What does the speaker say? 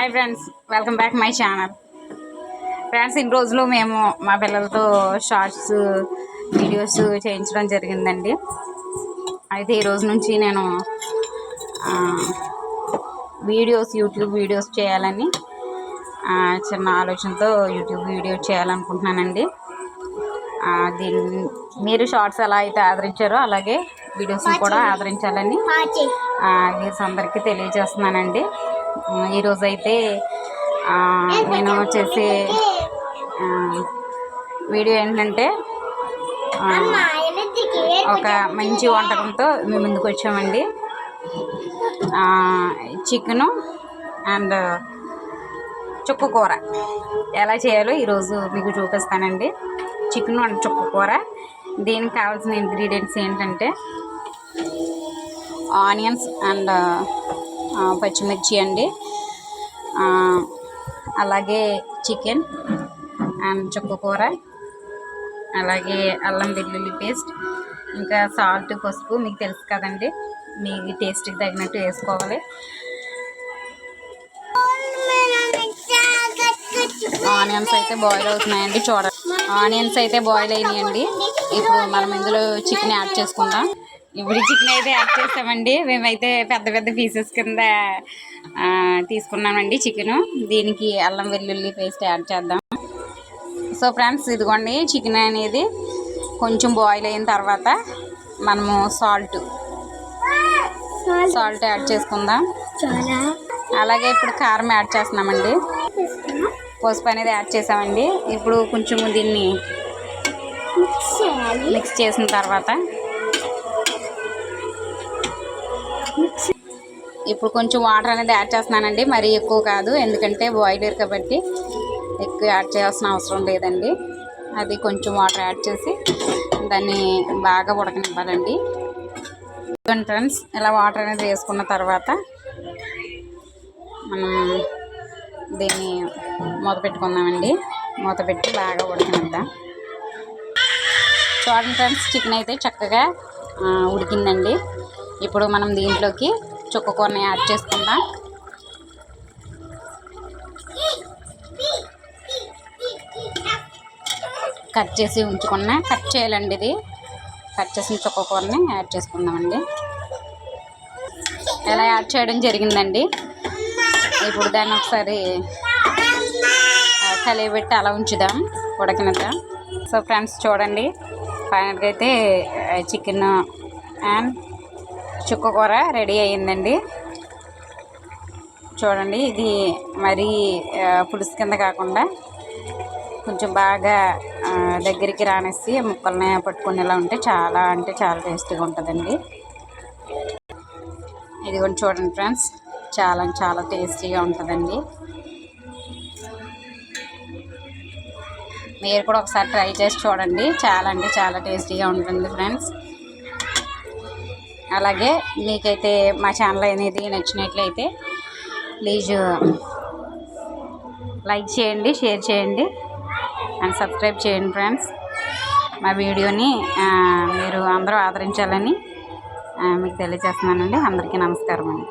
Hi friends welcome back my channel friends ఇన్ని రోజులు మేము మా పిల్లలతో షార్ట్స్ వీడియోస్ చేయించడం జరిగిందండి. అయితే ఈ రోజు నుంచి నేను వీడియోస్ యూట్యూబ్ వీడియోస్ చేయాలని చిన్న ఆలోచనతో యూట్యూబ్ వీడియో చేయాలనుకుంటున్నానండి. దీన్ని మీరు షార్ట్స్ ఎలా అయితే ఆదరించారో అలాగే వీడియోస్ని కూడా ఆదరించాలని వ్యూస్ అందరికీ తెలియజేస్తున్నానండి. ఈరోజు అయితే నేను చేసే వీడియో ఏంటంటే ఒక మంచి వంటకంతో మేము ముందుకు వచ్చామండి. చికెను అండ్ చుక్క కూర. ఎలా చేయాలో ఈరోజు మీకు చూపిస్తానండి. చికెన్ అండ్ చుక్క కూర. దీనికి కావాల్సిన ఇంగ్రీడియంట్స్ ఏంటంటే ఆనియన్స్ అండ్ పచ్చిమిర్చి అండి. అలాగే చికెన్ అండ్ చుక్కకూర అలాగే అల్లం వెల్లుల్లి పేస్ట్ ఇంకా సాల్ట్ పసుపు మీకు తెలుసు కదండి. మీ టేస్ట్కి తగినట్టు వేసుకోవాలి. ఆనియన్స్ అయితే బాయిల్ అవుతున్నాయండి. చూడండి ఆనియన్స్ అయితే బాయిల్ అయినాయండి. ఇప్పుడు మనం ఇందులో చికెన్ యాడ్ చేసుకుందాం. ఇప్పుడు చికెన్ అయితే యాడ్ చేస్తామండి. మేమైతే పెద్ద పెద్ద పీసెస్ కింద తీసుకున్నామండి చికెను. దీనికి అల్లం వెల్లుల్లి పేస్ట్ యాడ్ చేద్దాం. సో ఫ్రెండ్స్ ఇదిగోండి చికెన్ అనేది కొంచెం బాయిల్ అయిన తర్వాత మనము సాల్ట్ సాల్ట్ యాడ్ చేసుకుందాం. అలాగే ఇప్పుడు కారం యాడ్ చేస్తున్నామండి. పసుపు అనేది యాడ్ చేసామండి. ఇప్పుడు కొంచెం దీన్ని మిక్స్ చేసిన తర్వాత ఇప్పుడు కొంచెం వాటర్ అనేది యాడ్ చేస్తున్నానండి. మరీ ఎక్కువ కాదు. ఎందుకంటే బాయిలర్ కాబట్టి ఎక్కువ యాడ్ చేయాల్సిన అవసరం లేదండి. అది కొంచెం వాటర్ యాడ్ చేసి దాన్ని బాగా ఉడకనివ్వాలండి. ఫ్రెండ్స్ ఇలా వాటర్ అనేది వేసుకున్న తర్వాత మనం దీన్ని మూత పెట్టుకుందామండి. మూత పెట్టి బాగా ఉడకనిద్దాం. చూడండి ఫ్రెండ్స్ చికెన్ అయితే చక్కగా ఉడికిందండి. ఇప్పుడు మనం దీంట్లోకి చుక్కకూరని యాడ్ చేసుకుందాం. కట్ చేసి ఉంచుకున్నా. కట్ చేయాలండి ఇది. కట్ చేసిన చుక్కకూరని యాడ్ చేసుకుందామండి. ఎలా యాడ్ చేయడం జరిగిందండి? ఇప్పుడు దాన్ని ఒకసారి ఆ, అలా ఉంచుదాం ఉడకనిద్దాం. సో ఫ్రెండ్స్ చూడండి. ఫైనల్గా అయితే చికెన్ అండ్ చుక్క కూర రెడీ అయ్యిందండి. చూడండి ఇది మరీ పులుసు కింద కాకుండా కొంచెం బాగా దగ్గరికి రానేసి ముక్కల్ని పట్టుకునేలా ఉంటే చాలా అంటే చాలా టేస్టీగా ఉంటుందండి. ఇది కూడా చూడండి ఫ్రెండ్స్ చాలా చాలా టేస్టీగా ఉంటుందండి. మీరు కూడా ఒకసారి ట్రై చేసి చూడండి చాలా అంటే చాలా టేస్టీగా ఉంటుంది ఫ్రెండ్స్. అలాగే మీకైతే మా ఛానల్ అనేది నచ్చినట్లయితే ప్లీజ్ లైక్ చేయండి షేర్ చేయండి అండ్ సబ్స్క్రైబ్ చేయండి ఫ్రెండ్స్. మా వీడియోని మీరు అందరూ ఆదరించాలని మీకు తెలియజేస్తున్నానండి. అందరికీ నమస్కారం అండి.